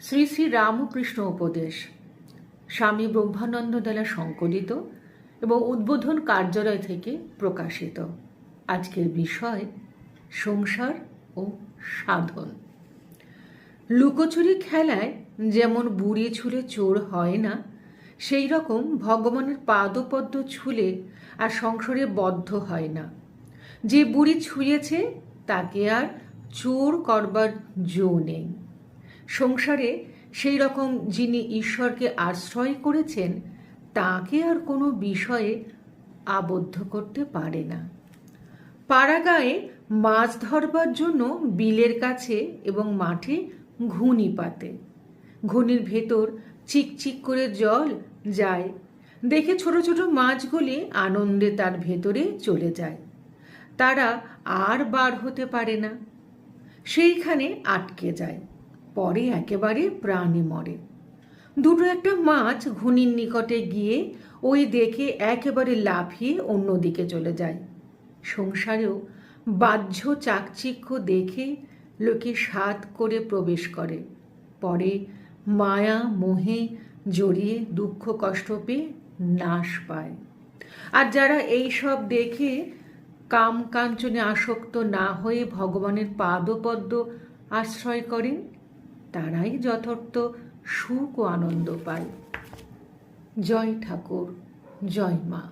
শ্রী শ্রী রামকৃষ্ণ উপদেশ। স্বামী ব্রহ্মানন্দ দ্বারা সংকলিত এবং উদ্বোধন কার্যালয় থেকে প্রকাশিত। আজকের বিষয়, সংসার ও সাধন। লুকোচুরি খেলায় যেমন বুড়ি ছুলে চোর হয় না, সেই রকম ভগবানের পাদপদ্ম ছুলে আর সংসারে বদ্ধ হয় না। যে বুড়ি ছুঁয়েছে, তাকে আর চোর করবার জো নেই। সংসারে সেই রকম যিনি ঈশ্বরকে আশ্রয় করেছেন, তাকে আর কোনো বিষয়ে আবদ্ধ করতে পারে না। পাড়াগাঁয়ে মাছ ধরবার জন্য বিলের কাছে এবং মাঠে ঘুনি পাতে। ঘুনির ভেতর চিকচিক করে জল যায়। দেখে ছোট ছোট মাছগুলি আনন্দে তার ভেতরে চলে যায়। তারা আর বার হতে পারে না। সেইখানে আটকে যায়। পরে একেবারে প্রাণে মরে। দুটো একটা মাছ ঘুনির নিকটে গিয়ে ওই দেখে একেবারে লাফিয়ে অন্যদিকে চলে যায়। সংসারেও বাহ্য চাকচিক্য দেখে লোকে সাত করে প্রবেশ করে। পরে মায়া, মোহে জড়িয়ে দুঃখ, কষ্ট পেয়ে নাশ পায়। আর যারা এই সব দেখে কাম কাঞ্চনে আসক্ত না হয়ে ভগবানের পাদপদ্ম আশ্রয় করেন তারাই যথার্থ সুখ ও আনন্দ পায়। জয় ঠাকুর জয় মা।